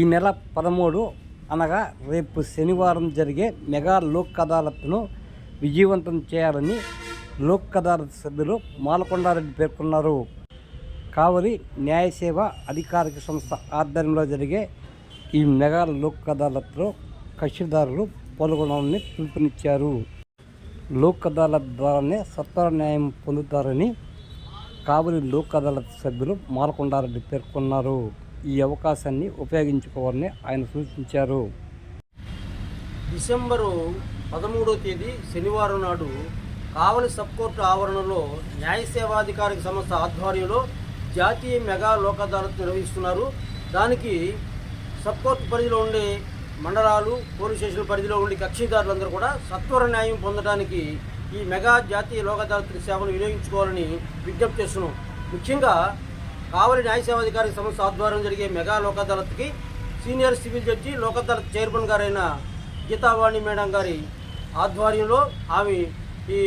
ఈ నెల పదమూడు అనగా రేపు శనివారం జరిగే మెగా లోక్ అదాలత్ను విజయవంతం చేయాలని లోక్ అదాలత్ సభ్యులు మాలకొండారెడ్డి పేర్కొన్నారు. కావలి న్యాయ సేవ అధికారిక సంస్థ ఆధ్వర్యంలో జరిగే ఈ మెగా లోక్ అదాలత్లో కక్షిదారులు పాల్గొనాలని పిలుపునిచ్చారు. లోక్ అదాలత్ ద్వారానే సత్వర న్యాయం పొందుతారని కావలి లోక్ అదాలత్ సభ్యులు మాలకొండారెడ్డి పేర్కొన్నారు. ఈ అవకాశాన్ని ఉపయోగించుకోవాలని ఆయన సూచించారు. డిసెంబరు పదమూడో తేదీ శనివారం నాడు కావలి సబ్ కోర్టు ఆవరణలో న్యాయ సేవాధికారిక సంస్థ ఆధ్వర్యంలో జాతీయ మెగా లోక్ అదాలత్ నిర్వహిస్తున్నారు. దానికి సబ్ కోర్టు పరిధిలో ఉండే మండలాలు పోలీస్ స్టేషన్ల పరిధిలో ఉండే కక్షిదారులందరూ కూడా సత్వర న్యాయం పొందడానికి ఈ మెగా జాతీయ లోక్ అదాలత్ సేవలు వినియోగించుకోవాలని విజ్ఞప్తి చేస్తున్నాం. ముఖ్యంగా కావలి న్యాయసేవాధికారి సంస్థ ఆధ్వర్యం జరిగే mega Lok అదాలత్కి senior civil judge Lok Adalat chairman గారైన గీతావాణి మేడం గారి ఆధ్వర్యంలో ఆమె ఈ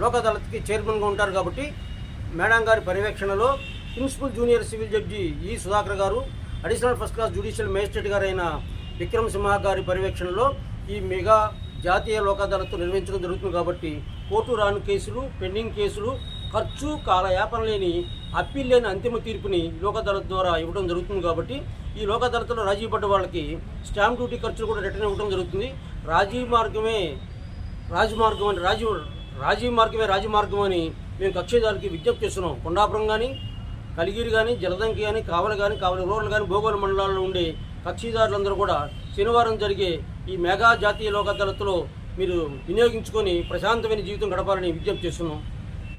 లోక్ అదాలత్కి చైర్మన్గా ఉంటారు కాబట్టి మేడం గారి పర్యవేక్షణలో principal junior civil judge E Sudhakar గారు additional first class judicial magistrate గారైన విక్రమ్ సింహ గారి పర్యవేక్షణలో ఈ మెగా జాతీయ లోక్ అదాలత్ నిర్వహించడం జరుగుతుంది కాబట్టి కోర్టు రాని కేసులు పెండింగ్ కేసులు ఖర్చు కాలయాపన లేని అప్పీల్ లేని అంతిమ తీర్పుని లోక్ అదాలత్ ద్వారా ఇవ్వడం జరుగుతుంది కాబట్టి ఈ లోక్ అదాలత్లో రాజీ పడ్డ వాళ్ళకి స్టాంప్ డ్యూటీ ఖర్చులు కూడా రిటర్న్ ఇవ్వడం జరుగుతుంది. రాజీ మార్గమే రాజమార్గం అని రాజీ రాజీ మార్గమే రాజమార్గం అని మేము కక్షిదారులకి విజ్ఞప్తి చేస్తున్నాం. కొండాపురం కానీ కలిగిరి కానీ జలదంకి కానీ కావలి కానీ కావలి రూరల్ కానీ భూగోళ మండలాల్లో ఉండే కక్షిదారులందరూ కూడా శనివారం జరిగే ఈ మెగా జాతీయ లోక్ అదాలత్లో మీరు వినియోగించుకొని ప్రశాంతమైన జీవితం గడపాలని విజ్ఞప్తి చేస్తున్నాం.